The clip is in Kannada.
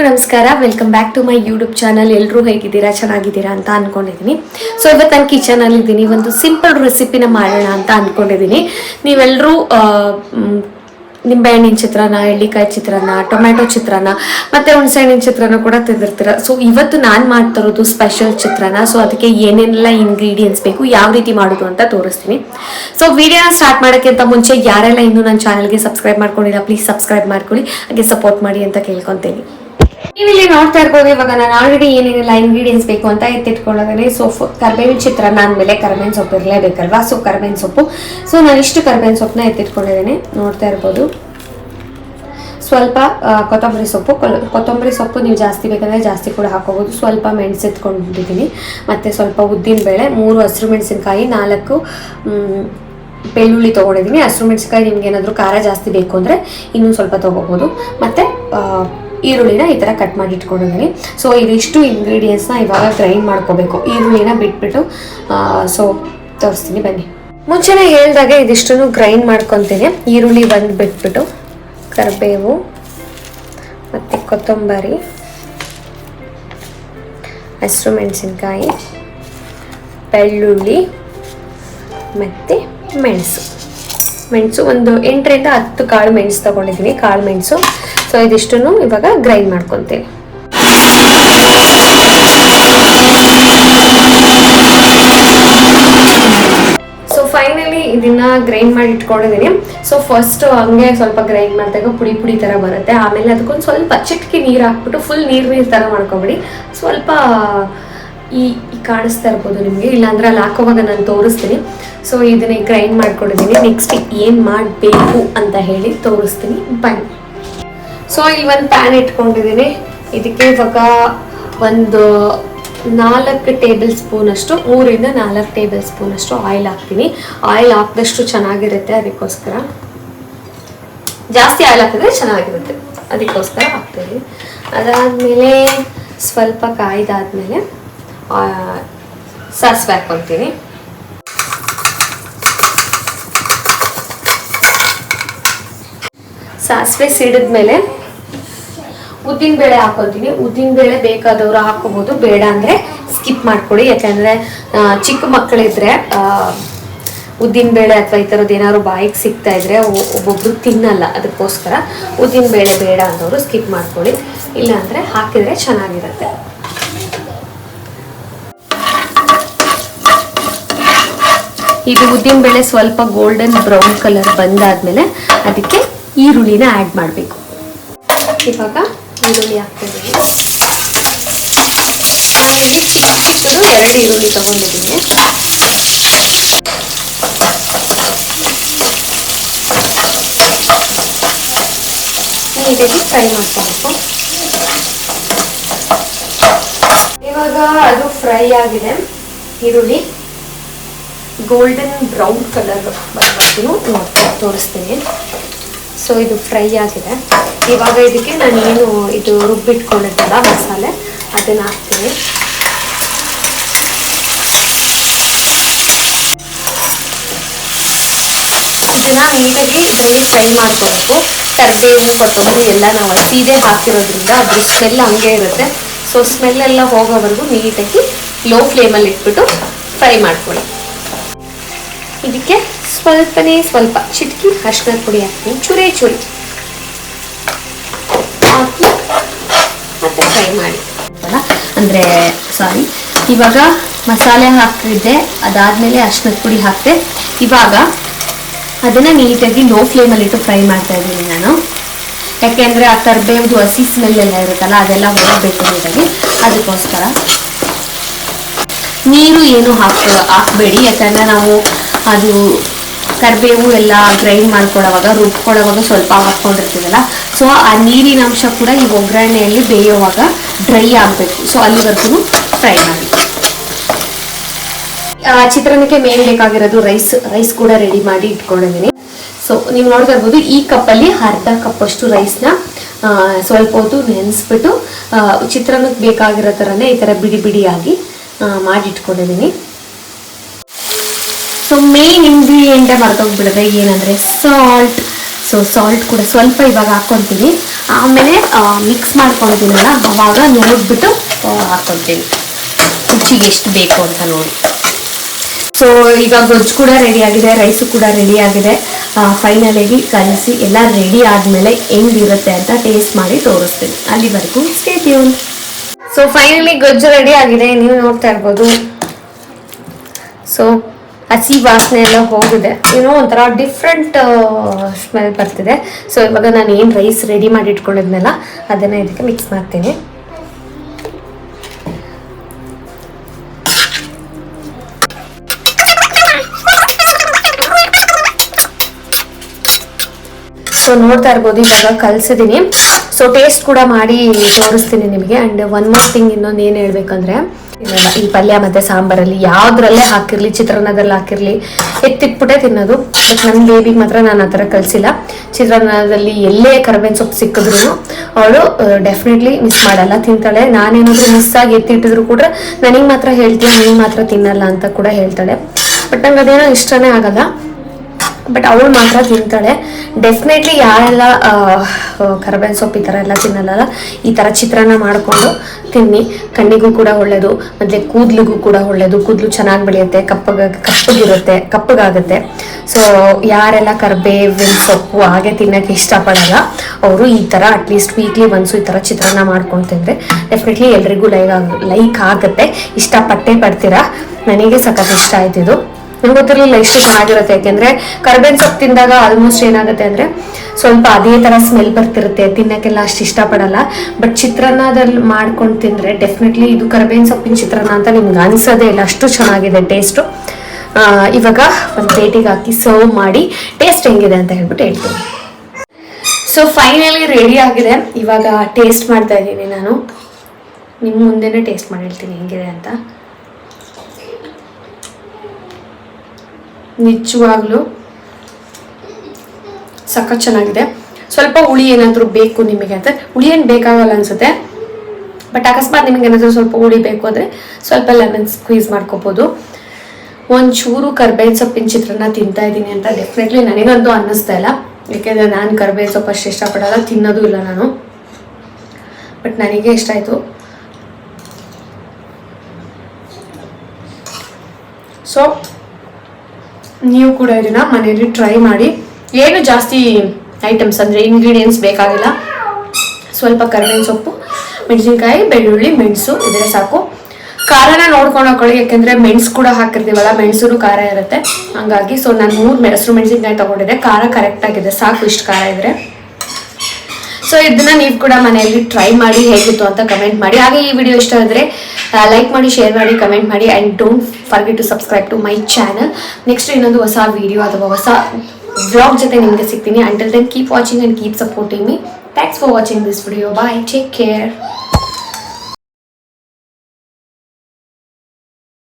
ಎಲ್ರಿಗೂ ನಮಸ್ಕಾರ. Welcome back to my YouTube channel ಎಲ್ಲರೂ ಹೇಗಿದ್ದೀರಾ? ಚೆನ್ನಾಗಿದ್ದೀರಾ ಅಂತ ಅನ್ಕೊಂಡಿದ್ದೀನಿ. ಸೊ ಇವತ್ತು ನಾನು ಕಿಚನಲ್ಲಿ ಇದ್ದೀನಿ. ಒಂದು ಸಿಂಪಲ್ ರೆಸಿಪಿನ ಮಾಡೋಣ ಅಂತ ಅಂದ್ಕೊಂಡಿದ್ದೀನಿ ನೀವೆಲ್ಲರೂ ನಿಂಬೆಹಣ್ಣಿನ ಚಿತ್ರಾನ್ನ, ಎಳ್ಳಿಕಾಯಿ ಚಿತ್ರಾನ್ನ, ಟೊಮ್ಯಾಟೊ ಚಿತ್ರಾನ್ನ, ಮತ್ತೆ ಹುಣಸೆಹಣ್ಣಿನ ಚಿತ್ರಾನ್ನ ಕೂಡ ತಿಂದಿರ್ತೀರ. ಸೊ ಇವತ್ತು ನಾನು ಮಾಡ್ತಾ ಇರೋದು ಸ್ಪೆಷಲ್ ಚಿತ್ರಾನ್ನ. ಸೊ ಅದಕ್ಕೆ ಏನೇನೆಲ್ಲ ಇಂಗ್ರೀಡಿಯೆಂಟ್ಸ್ ಬೇಕು, ಯಾವ ರೀತಿ ಮಾಡೋದು ಅಂತ ತೋರಿಸ್ತೀನಿ. ಸೊ ವಿಡಿಯೋನ ಸ್ಟಾರ್ಟ್ ಮಾಡೋಕ್ಕಿಂತ ಮುಂಚೆ ಯಾರೆಲ್ಲ ಇನ್ನೂ ನನ್ನ ಚಾನಲ್ಗೆ ಸಬ್ಸ್ಕ್ರೈಬ್ ಮಾಡ್ಕೊಂಡಿಲ್ಲ ಪ್ಲೀಸ್ ಸಬ್ಸ್ಕ್ರೈಬ್ ಮಾಡ್ಕೊಳ್ಳಿ. ಹಾಗೆ ಸಪೋರ್ಟ್ ಮಾಡಿ ಅಂತ ಕೇಳ್ಕೊತೀನಿ. ನೀವಿಲ್ಲಿ ನೋಡ್ತಾ ಇರ್ಬೋದು, ಇವಾಗ ನಾನು ಆಲ್ರೆಡಿ ಏನೇನೆಲ್ಲ ಇಂಗ್ರೀಡಿಯೆಂಟ್ಸ್ ಬೇಕು ಅಂತ ಎತ್ತಿಟ್ಕೊಳ್ಳೋದೇ ಸೊ ಕರ್ಬೇವಿನ ಚಿತ್ರಾನ್ನ ಮೇಲೆ ಕರ್ಬೇವಿನ ಸೊಪ್ಪು ಇರಲೇಬೇಕಲ್ವಾ? ಸೊ ಕರ್ಬೇವಿನ ಸೊಪ್ಪು. ಸೊ ನಾನು ಇಷ್ಟು ಕರ್ಬೇವಿನ ಸೊಪ್ಪನ್ನ ಎತ್ತಿಟ್ಕೊಂಡಿದ್ದೀನಿ. ನೋಡ್ತಾ ಇರ್ಬೋದು. ಸ್ವಲ್ಪ ಕೊತ್ತಂಬರಿ ಸೊಪ್ಪು. ಕೊತ್ತಂಬರಿ ಸೊಪ್ಪು ನೀವು ಜಾಸ್ತಿ ಬೇಕಂದರೆ ಜಾಸ್ತಿ ಕೂಡ ಹಾಕೋಬೋದು ಸ್ವಲ್ಪ ಮೆಣಸು ಎತ್ಕೊಂಡಿದ್ದೀನಿ ಮತ್ತು ಸ್ವಲ್ಪ ಉದ್ದಿನಬೇಳೆ ಮೂರು ಹಸಿರು ಮೆಣಸಿನಕಾಯಿ, ನಾಲ್ಕು ಬೆಳ್ಳುಳ್ಳಿ ತೊಗೊಂಡಿದ್ದೀನಿ. ಹಸಿರು ಮೆಣಸಿನ್ಕಾಯಿ ನಿಮ್ಗೆ ಏನಾದರೂ ಖಾರ ಜಾಸ್ತಿ ಬೇಕು ಅಂದರೆ ಇನ್ನೂ ಸ್ವಲ್ಪ ತೊಗೋಬೋದು. ಮತ್ತು ಈರುಳ್ಳಿನ ಈ ಥರ ಕಟ್ ಮಾಡಿ ಇಟ್ಕೊಂಡಿದ್ದೀನಿ. ಸೊ ಇದಿಷ್ಟು ಇಂಗ್ರೀಡಿಯೆಂಟ್ಸ್ನ ಇವಾಗ ಗ್ರೈಂಡ್ ಮಾಡ್ಕೋಬೇಕು. ಈರುಳ್ಳಿನ ಬಿಟ್ಬಿಟ್ಟು ಸೊ ತೋರಿಸ್ತೀನಿ ಬನ್ನಿ. ಮುಂಚೆನೇ ಹೇಳ್ದಾಗೆ ಇದಿಷ್ಟನ್ನು ಗ್ರೈಂಡ್ ಮಾಡ್ಕೊತೀನಿ. ಈರುಳ್ಳಿ ಒಂದು ಬಿಟ್ಬಿಟ್ಟು, ಕರಿಬೇವು ಮತ್ತು ಕೊತ್ತಂಬರಿ, ಹಸಿರು ಮೆಣಸಿನ್ಕಾಯಿ, ಬೆಳ್ಳುಳ್ಳಿ ಮತ್ತು ಮೆಣಸು. ಮೆಣಸು ಒಂದು ಎಂಟರಿಂದ ಹತ್ತು ಕಾಳು ಮೆಣಸು ತೊಗೊಂಡಿದ್ದೀನಿ. ಕಾಳು ಮೆಣಸು. ಸೊ ಇದಿಷ್ಟನ್ನು ಇವಾಗ ಗ್ರೈಂಡ್ ಮಾಡ್ಕೊತೀನಿ ಸೊ ಫೈನಲಿ ಇದನ್ನ ಗ್ರೈಂಡ್ ಮಾಡಿ ಇಟ್ಕೊಂಡಿದ್ದೀನಿ. ಸೊ ಫಸ್ಟ್ ಹಂಗೆ ಸ್ವಲ್ಪ ಗ್ರೈಂಡ್ ಮಾಡಿದಾಗ ಪುಡಿ ಪುಡಿ ಥರ ಬರುತ್ತೆ. ಆಮೇಲೆ ಅದಕ್ಕೊಂದು ಸ್ವಲ್ಪ ಚಿಟ್ಕಿ ನೀರು ಹಾಕ್ಬಿಟ್ಟು ಫುಲ್ ನೀರು ನೀರು ಥರ ಮಾಡ್ಕೊಬಿಡಿ. ಸ್ವಲ್ಪ ಈ ಈ ಕಾಣಿಸ್ತಾ ಇರ್ಬೋದು ನಿಮಗೆ. ಇಲ್ಲಾಂದ್ರೆ ಅಲ್ಲಿ ಹಾಕೋವಾಗ ನಾನು ತೋರಿಸ್ತೀನಿ. ಸೊ ಇದನ್ನ ಗ್ರೈಂಡ್ ಮಾಡ್ಕೊಂಡಿದ್ದೀನಿ. ನೆಕ್ಸ್ಟ್ ಏನು ಮಾಡಬೇಕು ಅಂತ ಹೇಳಿ ತೋರಿಸ್ತೀನಿ. ಬನ್ನಿ. ಸೊ ಇಲ್ಲಿ ಒಂದು ಪ್ಯಾನ್ ಇಟ್ಕೊಂಡಿದ್ದೀನಿ ಇದಕ್ಕೆ ಇವಾಗ ಒಂದು ನಾಲ್ಕು ಟೇಬಲ್ ಸ್ಪೂನ್ ಅಷ್ಟು, ಮೂರಿಂದ ನಾಲ್ಕು ಟೇಬಲ್ ಸ್ಪೂನ್ ಅಷ್ಟು ಆಯಿಲ್ ಹಾಕ್ತೀನಿ. ಆಯಿಲ್ ಹಾಕಿದಷ್ಟು ಚೆನ್ನಾಗಿರುತ್ತೆ ಅದಕ್ಕೋಸ್ಕರ. ಜಾಸ್ತಿ ಆಯಿಲ್ ಹಾಕಿದ್ರೆ ಚೆನ್ನಾಗಿರುತ್ತೆ. ಅದಕ್ಕೋಸ್ಕರ ಹಾಕ್ತೀನಿ. ಅದಾದಮೇಲೆ ಸ್ವಲ್ಪ ಕಾಯ್ದಾದ್ಮೇಲೆ ಸಾಸಿವೆ ಹಾಕ್ಕೊಳ್ತೀನಿ. ಸಾಸಿವೆ ಸಿಡಿದ್ಮೇಲೆ ಉದ್ದಿನ ಬೇಳೆ ಹಾಕೊತೀನಿ ಉದ್ದಿನ ಬೇಳೆ ಬೇಕಾದವರು ಹಾಕೋಬಹುದು ಬೇಡ ಅಂದ್ರೆ ಸ್ಕಿಪ್ ಮಾಡ್ಕೊಡಿ. ಯಾಕಂದ್ರೆ ಚಿಕ್ಕ ಮಕ್ಕಳಿದ್ರೆ ಉದ್ದಿನ ಬೇಳೆ ಅಥವಾ ಈ ಥರದ್ದು ಏನಾದ್ರು ಬಾಯಿಗೆ ಸಿಗ್ತಾ ಇದ್ರೆ ಒಬ್ಬೊಬ್ರು ತಿನ್ನಲ್ಲ. ಅದಕ್ಕೋಸ್ಕರ ಉದ್ದಿನ ಬೇಳೆ ಬೇಡ ಅನ್ನೋರು ಸ್ಕಿಪ್ ಮಾಡ್ಕೊಳ್ಳಿ ಇಲ್ಲಾಂದ್ರೆ ಹಾಕಿದ್ರೆ ಚೆನ್ನಾಗಿರುತ್ತೆ. ಇದು ಉದ್ದಿನ ಬೇಳೆ ಸ್ವಲ್ಪ ಗೋಲ್ಡನ್ ಬ್ರೌನ್ ಕಲರ್ ಬಂದಾದ್ಮೇಲೆ ಅದಕ್ಕೆ ಈರುಳ್ಳಿನ ಆ್ಯಡ್ ಮಾಡಬೇಕು. ಇವಾಗ ಈರುಳ್ಳಿ ಹಾಕ್ತಿದ್ದೀನಿ ನಾನಿಲ್ಲಿ ಚಿಕ್ಕ ಚಿಕ್ಕದು ಎರಡು ಈರುಳ್ಳಿ ತಗೊಂಡಿದ್ದೀನಿ. ಇದಕ್ಕೆ ಫ್ರೈ ಮಾಡ್ಕೋಬೇಕು. ಇವಾಗ ಅದು ಫ್ರೈ ಆಗಿದೆ. ಈರುಳ್ಳಿ ಗೋಲ್ಡನ್ ಬ್ರೌನ್ ಕಲರ್ ನೋಡ್ತಾ ತೋರಿಸ್ತೀನಿ. ಸೊ ಇದು ಫ್ರೈ ಆಗಿದೆ. ಇವಾಗ ಇದಕ್ಕೆ ನಾನು ಏನು ಇದು ರುಬ್ಬಿಟ್ಕೊಂಡಿದ್ದಲ್ಲ ಮಸಾಲೆ. ಅದನ್ನು ಹಾಕ್ತೀನಿ. ಇದನ್ನ ನೀಟಾಗಿ ಇದರಲ್ಲಿ ಫ್ರೈ ಮಾಡ್ಕೋಬೇಕು ಕರಿಬೇವು ಕೊತ್ತಂಬರಿ ಎಲ್ಲ ನಾವು ಸೀದೆ ಹಾಕಿರೋದ್ರಿಂದ ಅದ್ರ ಸ್ಮೆಲ್ ಹಂಗೆ ಇರುತ್ತೆ. ಸೊ ಸ್ಮೆಲ್ ಎಲ್ಲ ಹೋಗೋವರೆಗೂ ನೀಟಾಗಿ ಲೋ ಫ್ಲೇಮಲ್ಲಿ ಇಟ್ಬಿಟ್ಟು ಫ್ರೈ ಮಾಡ್ಕೊಳ್ಳಿ. ಇದಕ್ಕೆ ಸ್ವಲ್ಪನೇ ಸ್ವಲ್ಪ ಚಿಟಕಿ ಅರ್ಶಿನ ಪುಡಿ ಹಾಕ್ತೀನಿ. ಚೂರೇ ಚೂರಿ. ಹಾಕಿ ಮತ್ತೆ ಫ್ರೈ ಮಾಡಿ. ಅಂದರೆ ಸಾರಿ ಇವಾಗ ಮಸಾಲೆ ಹಾಕ್ತಿದ್ದೆ, ಅದಾದಮೇಲೆ ಅರ್ಶಿನದ ಪುಡಿ ಹಾಕಿದೆ. ಇವಾಗ ಅದನ್ನು ನೀಟಾಗಿ ಲೋ ಫ್ಲೇಮಲ್ಲಿಟ್ಟು ಫ್ರೈ ಮಾಡ್ತಾ ಇದ್ದೀನಿ ನಾನು. ಯಾಕೆಂದ್ರೆ ಆ ಕರ್ಬೇವ್ದು ಹಸಿ ಸ್ಮೆಲ್ ಎಲ್ಲ ಇರುತ್ತಲ್ಲ, ಅದೆಲ್ಲ ಹೋಗಬೇಕು ನೀಟಾಗಿ. ಅದಕ್ಕೋಸ್ಕರ. ನೀರು ಏನು ಹಾಕ್ಬೇಡ ಹಾಕಬೇಡಿ, ಯಾಕಂದರೆ ನಾವು ಅದು ಕರಿಬೇವು ಎಲ್ಲ ಗ್ರೈಂಡ್ ಮಾಡ್ಕೊಳ್ಳೋವಾಗ ರುಬ್ಕೊಳ್ಳೋವಾಗ ಸ್ವಲ್ಪ ಹಾಕ್ಕೊಂಡಿರ್ತೀವಲ್ಲ ಸೊ ಆ ನೀರಿನ ಅಂಶ ಕೂಡ ಈ ಒಗ್ಗರಣೆಯಲ್ಲಿ ಬೇಯೋವಾಗ ಡ್ರೈ ಆಗಬೇಕು. ಸೊ ಅಲ್ಲಿವರೆಗೂ ಫ್ರೈ ಮಾಡಿ. ಚಿತ್ರಾನ್ನಕ್ಕೆ ಮೇನ್ ಬೇಕಾಗಿರೋದು ರೈಸ್ ರೈಸ್ ಕೂಡ ರೆಡಿ ಮಾಡಿ ಇಟ್ಕೊಂಡಿದ್ದೀನಿ. ಸೊ ನೀವು ನೋಡ್ತಾ ಇರ್ಬೋದು ಈ ಕಪ್ಪಲ್ಲಿ ಅರ್ಧ ಕಪ್ಪಷ್ಟು ರೈಸ್ನ ಸ್ವಲ್ಪ ಹೊತ್ತು ನೆನೆಸ್ಬಿಟ್ಟು ಚಿತ್ರಾನ್ನಕ್ಕೆ ಬೇಕಾಗಿರೋ ಥರನೇ ಈ ಥರ ಬಿಡಿ ಬಿಡಿಯಾಗಿ ಆ, ಮಾಡಿ ಇಟ್ಕೊಂಡಿದ್ದೀನಿ. ಸೊ ಮೇನ್ ಇಂಗ್ರೀಡಿಯೆಂಟೇ ಮರ್ತೋಗ್ಬಿಡಿದೆ ಏನಂದರೆ ಸಾಲ್ಟ್ ಸೊ ಸಾಲ್ಟ್ ಕೂಡ ಸ್ವಲ್ಪ ಇವಾಗ ಹಾಕ್ಕೊತೀನಿ. ಆಮೇಲೆ ಮಿಕ್ಸ್ ಮಾಡ್ಕೊತೀನಲ್ಲ ಅವಾಗ ನೋಡ್ಬಿಟ್ಟು ಹಾಕ್ಕೊತೀನಿ. ರುಚಿಗೆ ಎಷ್ಟು ಬೇಕು ಅಂತ ನೋಡಿ. ಸೊ ಇವಾಗ ಗೊಜ್ಜು ಕೂಡ ರೆಡಿ ಆಗಿದೆ ರೈಸು ಕೂಡ ರೆಡಿ ಆಗಿದೆ. ಫೈನಲಾಗಿ ಕಲಸಿ ಎಲ್ಲ ರೆಡಿ ಆದಮೇಲೆ ಹೆಂಗಿರುತ್ತೆ ಅಂತ ಟೇಸ್ಟ್ ಮಾಡಿ ತೋರಿಸ್ತೀನಿ. ಅಲ್ಲಿವರೆಗೂ ಸ್ಟೇ ಟ್ಯೂನ್ ಸೊ ಫೈನಲಿ ಗೊಜ್ಜು ರೆಡಿ ಆಗಿದೆ. ನೀವು ನೋಡ್ತಾ ಇರ್ಬೋದು. ಸೊ ಹಸಿ ವಾಸನೆ ಎಲ್ಲ ಹೋಗಿದೆ. ಏನೋ ಒಂಥರ ಡಿಫ್ರೆಂಟ್ ಸ್ಮೆಲ್ ಬರ್ತಿದೆ. ಸೊ ಇವಾಗ ನಾನು ಏನು ರೈಸ್ ರೆಡಿ ಮಾಡಿ ಇಟ್ಕೊಂಡಿದ್ನಲ್ಲ, ಅದನ್ನು ಇದಕ್ಕೆ ಮಿಕ್ಸ್ ಮಾಡ್ತೀನಿ. ಸೊ ನೋಡ್ತಾ ಇರ್ಬೋದು, ಇವಾಗ ಕಲ್ಸಿದೀನಿ. ಸೊ ಟೇಸ್ಟ್ ಕೂಡ ಮಾಡಿ ತೋರಿಸ್ತೀನಿ ನಿಮಗೆ. ಅಂಡ್ ಒನ್ ಮೋರ್ ಥಿಂಗ್ ಇನ್ನೊಂದು ಏನು ಹೇಳ್ಬೇಕಂದ್ರೆ, ಈ ಪಲ್ಯ ಮತ್ತೆ ಸಾಂಬಾರಲ್ಲಿ ಯಾವ್ದ್ರಲ್ಲೇ ಹಾಕಿರ್ಲಿ, ಚಿತ್ರಾನ್ನದಲ್ಲಿ ಹಾಕಿರ್ಲಿ, ಎತ್ತಿಟ್ಬಿಟ್ಟೆ ತಿನ್ನೋದು. ಬಟ್ ನನ್ನ ಬೇಬಿಗೆ ಮಾತ್ರ ನಾನು ಆ ಥರ ಕಲಿಸಿಲ್ಲ. ಚಿತ್ರಾನ್ನದಲ್ಲಿ ಎಲ್ಲೇ ಕರ್ಬೇವಿನ ಸೊಪ್ಪು ಸಿಕ್ಕಿದ್ರು ಅವಳು ಡೆಫಿನೆಟ್ಲಿ ಮಿಸ್ ಮಾಡಲ್ಲ, ತಿಂತಾಳೆ. ನಾನೇನಾದ್ರು ಮಿಸ್ ಆಗಿ ಎತ್ತಿಟ್ಟಿದ್ರು ಕೂಡ ನನಗೆ ಮಾತ್ರ ಹೇಳ್ತೀನಿ ನೀನು ಮಾತ್ರ ತಿನ್ನಲ್ಲ ಅಂತ ಕೂಡ ಹೇಳ್ತಾಳೆ. ಬಟ್ ನಂಗೆ ಅದೇನೋ ಇಷ್ಟನೇ ಆಗಲ್ಲ. ಬಟ್ ಅವಳು ಮಾತ್ರ ತಿಂತಾಳೆ. ಡೆಫಿನೆಟ್ಲಿ ಯಾರೆಲ್ಲ ಕರಬೇನ್ ಸೊಪ್ಪು ಈ ಥರ ಎಲ್ಲ ತಿನ್ನಲ್ಲ, ಈ ಥರ ಚಿತ್ರಾನ್ನ ಮಾಡಿಕೊಂಡು ತಿನ್ನಿ. ಕಣ್ಣಿಗೂ ಕೂಡ ಒಳ್ಳೆಯದು ಮತ್ತು ಕೂದಲಿಗೂ ಕೂಡ ಒಳ್ಳೆಯದು ಕೂದಲು ಚೆನ್ನಾಗಿ ಬೆಳೆಯುತ್ತೆ, ಕಪ್ಪಗ, ಕಪ್ಪಗಿರುತ್ತೆ, ಕಪ್ಪಗಾಗುತ್ತೆ. ಸೊ ಯಾರೆಲ್ಲ ಕರ್ಬೇವಿನ ಸೊಪ್ಪು ಹಾಗೆ ತಿನ್ನೋಕ್ಕೆ ಇಷ್ಟಪಡಲ್ಲ, ಅವರು ಈ ಥರ ಅಟ್ಲೀಸ್ಟ್ ವೀಕ್ಲಿ ಒನ್ಸು ಈ ಥರ ಚಿತ್ರಾನ್ನ ಮಾಡ್ಕೊಂಡು ತಿಂದರೆ ಡೆಫಿನೆಟ್ಲಿ ಎಲ್ರಿಗೂ ಲೈಕ್ ಆಗ ಲೈಕ್ ಆಗುತ್ತೆ. ಇಷ್ಟಪಟ್ಟೇ ಪಡ್ತೀರಾ? ನನಗೆ ಸಖತ್ ಇಷ್ಟ ಆಯ್ತಿದು ನಂಗೆ ಗೊತ್ತಿರಲಿಲ್ಲ ಇಷ್ಟು ಚೆನ್ನಾಗಿರುತ್ತೆ ಯಾಕೆಂದ್ರೆ ಕರ್ಬೇವಿನ ಸೊಪ್ಪು ತಿಂದಾಗ ಆಲ್ಮೋಸ್ಟ್ ಏನಾಗುತ್ತೆ ಅಂದ್ರೆ ಸ್ವಲ್ಪ ಅದೇ ತರ ಸ್ಮೆಲ್ ಬರ್ತಿರುತ್ತೆ. ತಿನ್ನಕ್ಕೆಲ್ಲ ಅಷ್ಟು ಇಷ್ಟಪಡಲ್ಲ. ಬಟ್ ಚಿತ್ರಾನ್ನದಲ್ಲಿ ಮಾಡ್ಕೊಂಡು ತಿಂದ್ರೆ ಡೆಫಿನೆಟ್ಲಿ ಇದು ಕರ್ಬೇವಿನ ಸೊಪ್ಪಿನ ಚಿತ್ರಾನ್ನ ಅಂತ ನಿಮ್ಗೆ ಅನ್ಸೋದೇ ಇಲ್ಲ. ಅಷ್ಟು ಚೆನ್ನಾಗಿದೆ ಟೇಸ್ಟು ಇವಾಗ ಒಂದು ಪ್ಲೇಟಿಗೆ ಹಾಕಿ ಸರ್ವ್ ಮಾಡಿ ಟೇಸ್ಟ್ ಹೆಂಗಿದೆ ಅಂತ ಹೇಳ್ಬಿಟ್ಟು ಹೇಳ್ತೀನಿ. ಸೊ ಫೈನಲಿ ರೆಡಿ ಆಗಿದೆ. ಇವಾಗ ಟೇಸ್ಟ್ ಮಾಡ್ತಾ ಇದ್ದೀನಿ ನಾನು. ನಿಮ್ಮ ಮುಂದೆನೇ ಟೇಸ್ಟ್ ಮಾಡಿ ಹೇಳ್ತೀನಿ ಹೆಂಗಿದೆ ಅಂತ. ನಿಜವಾಗ್ಲೂ ಸಖತ್ ಚೆನ್ನಾಗಿದೆ. ಸ್ವಲ್ಪ ಹುಳಿ ಏನಾದರೂ ಬೇಕು ನಿಮಗೆ ಅಂತ. ಹುಳಿ ಏನು ಬೇಕಾಗಲ್ಲ ಅನ್ಸುತ್ತೆ. ಬಟ್ ಅಕಸ್ಮಾತ್ ನಿಮಗೆ ಏನಾದರೂ ಸ್ವಲ್ಪ ಹುಳಿ ಬೇಕು ಅಂದರೆ ಸ್ವಲ್ಪ ಲೆಮನ್ ಸ್ಕ್ವೀಸ್ ಮಾಡ್ಕೋಬೋದು. ಒಂಚೂರು ಕರ್ಬೇವಿನ ಸೊಪ್ಪಿನ ಚಿತ್ರನ ತಿಂತಾ ಇದ್ದೀನಿ ಅಂತ ಡೆಫಿನೆಟ್ಲಿ ನನಗಂತೂ ಅನ್ನಿಸ್ತಾ ಇಲ್ಲ. ಯಾಕೆಂದರೆ ನಾನು ಕರ್ಬೇವಿನ ಸೊಪ್ಪು ಅಷ್ಟು ಇಷ್ಟಪಡಲ್ಲ, ತಿನ್ನೋದು ಇಲ್ಲ ನಾನು. ಬಟ್ ನನಗೆ ಇಷ್ಟ ಆಯಿತು. ಸೊ ನೀವು ಕೂಡ ಇದನ್ನ ಮನೆಯಲ್ಲಿ ಟ್ರೈ ಮಾಡಿ. ಏನು ಜಾಸ್ತಿ ಐಟಮ್ಸ್ ಅಂದರೆ ಇಂಗ್ರೀಡಿಯೆಂಟ್ಸ್ ಬೇಕಾಗಿಲ್ಲ. ಸ್ವಲ್ಪ ಕರಿಬೇವಿನ ಸೊಪ್ಪು, ಮೆಣಸಿನ್ಕಾಯಿ, ಬೆಳ್ಳುಳ್ಳಿ, ಮೆಣಸು ಇದ್ರೆ ಸಾಕು. ಖಾರನ ನೋಡ್ಕೊಂಡು ಹಾಕೊಳ್ಳಿ, ಯಾಕೆಂದ್ರೆ ಮೆಣಸು ಕೂಡ ಹಾಕಿರ್ತೀವಲ್ಲ ಮೆಣಸು ಖಾರ ಇರುತ್ತೆ. ಹಂಗಾಗಿ ಸೊ ನಾನು ಮೂರು ಮೆಣಸು ಮೆಣಸಿನ್ಕಾಯಿ ತಗೊಂಡಿದ್ದೆ. ಖಾರ ಕರೆಕ್ಟ್ ಆಗಿದೆ, ಸಾಕು ಇಷ್ಟು ಖಾರ ಇದ್ರೆ. ಸೊ ಇದನ್ನ ನೀವು ಕೂಡ ಮನೆಯಲ್ಲಿ ಟ್ರೈ ಮಾಡಿ ಹೇಗಿತ್ತು ಅಂತ ಕಮೆಂಟ್ ಮಾಡಿ. ಹಾಗೆ ಈ ವಿಡಿಯೋ ಇಷ್ಟ ಆದರೆ ಲೈಕ್ ಮಾಡಿ ಶೇರ್ ಮಾಡಿ ಕಮೆಂಟ್ ಮಾಡಿ and don't forget to subscribe to my channel next ಇನ್ನೊಂದು ಹೊಸ ವಿಡಿಯೋ ಅಥವಾ ಹೊಸ ವ್ಲಾಗ್ ಜೊತೆ ನಿಮಗೆ ಸಿಗ್ತೀನಿ. Until then keep watching and keep supporting me thanks for watching this video bye take care